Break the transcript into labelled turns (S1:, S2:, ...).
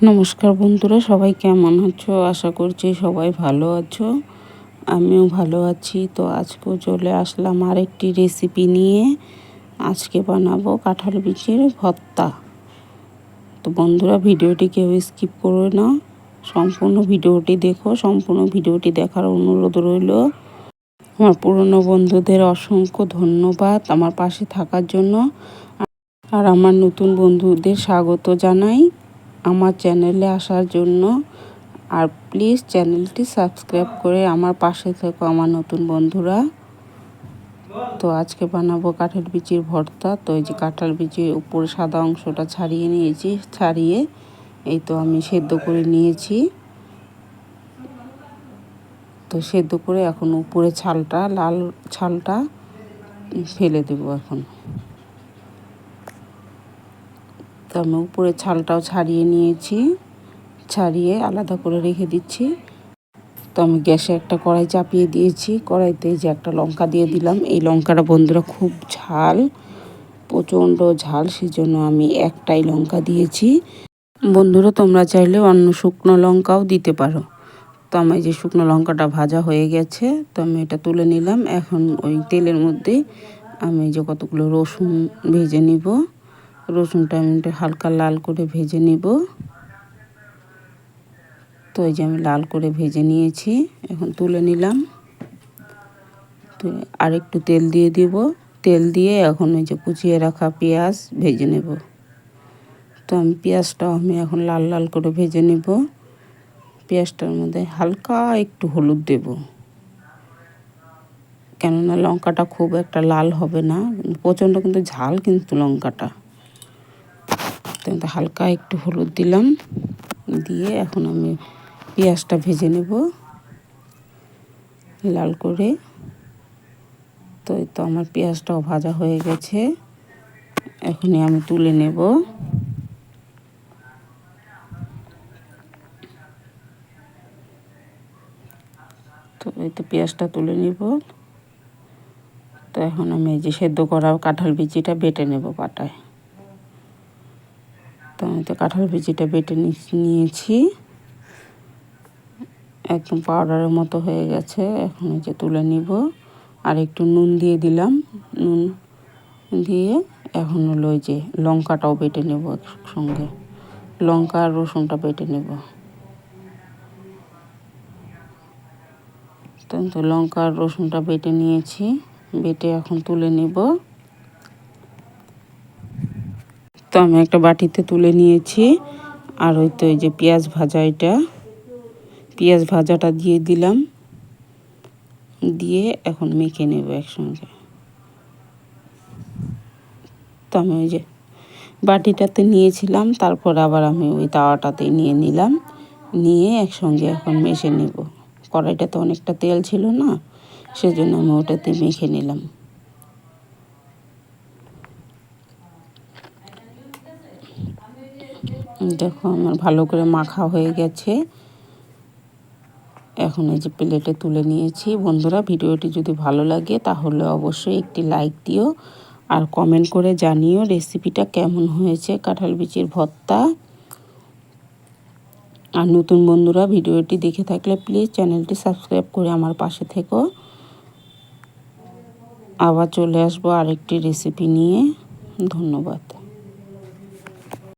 S1: নমস্কার বন্ধুরা, সবাই কেমন আছো? আশা করছি সবাই ভালো আছো। আমিও ভালো আছি। তো আজকেও চলে আসলাম আরেকটি রেসিপি নিয়ে। আজকে বানাবো কাঁঠাল বিচির ভর্তা। তো বন্ধুরা, ভিডিওটি কেউ স্কিপ করো না। সম্পূর্ণ ভিডিওটি দেখো। সম্পূর্ণ ভিডিওটি দেখার অনুরোধ রইল। আমার পুরনো বন্ধুদের অসংখ্য ধন্যবাদ আমার পাশে থাকার জন্য। আর আমার নতুন বন্ধুদের স্বাগত জানাই। আমার চ্যানেলে আসার জন্য। আর প্লিজ চ্যানেলটি সাবস্ক্রাইব করে আমার পাশে থেকো আমার নতুন বন্ধুরা। তো আজকে বানাবো কাঁঠাল বিচির ভর্তা। তো এই যে কাঁঠাল বিচির উপরে সাদা অংশটা ছাড়িয়ে নিয়েছি। ছাড়িয়ে এই তো আমি সেদ্ধ করে নিয়েছি। তো সেদ্ধ করে এখন উপরে ছালটা, লাল ছালটা ফেলে দেবো এখন। তো আমি উপরে ছালটাও ছাড়িয়ে নিয়েছি। ছাড়িয়ে আলাদা করে রেখে দিচ্ছি। তো আমি গ্যাসে একটা কড়াই চাপিয়ে দিয়েছি। কড়াইতে যে একটা লঙ্কা দিয়ে দিলাম। এই লঙ্কাটা বন্ধুরা খুব ঝাল, প্রচণ্ড ঝাল, সেজন্য আমি একটাই লঙ্কা দিয়েছি। বন্ধুরা, তোমরা চাইলে অন্য শুকনো লঙ্কাও দিতে পারো। তো আমার যে শুকনো লঙ্কাটা ভাজা হয়ে গেছে, তো আমি এটা তুলে নিলাম। এখন ওই তেলের মধ্যে আমি যে কতগুলো রসুন ভেজে নিব। রসুনটা আমি একটু হালকা লাল করে ভেজে নিব। তো এই যে আমি লাল করে ভেজে নিয়েছি, এখন তুলে নিলাম। তো আর একটু তেল দিয়ে দিব। তেল দিয়ে এখন এই যে কুচিয়ে রাখা পেঁয়াজ ভেজে নেব। তো আমি পেঁয়াজটাও আমি এখন লাল লাল করে ভেজে নেব। পেঁয়াজটার মধ্যে হালকা একটু হলুদ দেব। কেননা লঙ্কাটা খুব একটা লাল হবে না, প্রচণ্ড কিন্তু ঝাল কিন্তু লঙ্কাটা। তো হালকা একটু হলুদ দিলাম। দিয়ে এখন আমি পেঁয়াজটা ভেজে নেব। লাল করে। তো এই তো আমার পেঁয়াজটাও ভাজা হয়ে গেছে। এখনই আমি তুলে নেব। তো এই তো পেঁয়াজটা তুলে নিব। তো এখন আমি যে সেদ্ধ করা কাঁঠাল বিচিটা বেটে নেব পাটায়। তো তো কাঁঠাল বিচিটা বেটে নিয়েছি। একদম পাউডারের মতো হয়ে গেছে, এখন যে তুলে নিব। আর একটু নুন দিয়ে দিলাম, নুন দিয়ে এখন হলো যে লঙ্কাটাও বেটে নেব একসঙ্গে। লঙ্কা আর রসুনটা বেটে নেব। তো লঙ্কা আর রসুনটা বেটে নিয়েছি, বেটে এখন তুলে নেব। তো আমি একটা বাটিতে তুলে নিয়েছি। আর ওই তো এই যে পেঁয়াজ ভাজা এটা। পেঁয়াজ ভাজাটা দিয়ে দিলাম। দিয়ে এখন মেখে নেব একসঙ্গে। তো আমি ওই যে বাটিটাতে নিয়েছিলাম, তারপর আবার আমি ওই তাওয়াটাতে নিয়ে নিলাম। নিয়ে একসঙ্গে এখন মেশে নেব। কড়াইটাতে অনেকটা তেল ছিল না, সেজন্য আমি ওটাতে মেখে নিলাম। দেখো আমার ভালো করে মাখা হয়ে গেছে। এখন এই যে প্লেটে তুলে নিয়েছি। বন্ধুরা, ভিডিওটি যদি ভালো লাগে তাহলে অবশ্যই একটি লাইক দিও আর কমেন্ট করে জানিও রেসিপিটা কেমন হয়েছে, কাঁঠাল বিচির ভর্তা। আর নতুন বন্ধুরা, ভিডিওটি দেখে থাকলে প্লিজ চ্যানেলটি সাবস্ক্রাইব করে আমার পাশে থেকো। আবার চলে আসব আরেকটি রেসিপি নিয়ে। ধন্যবাদ।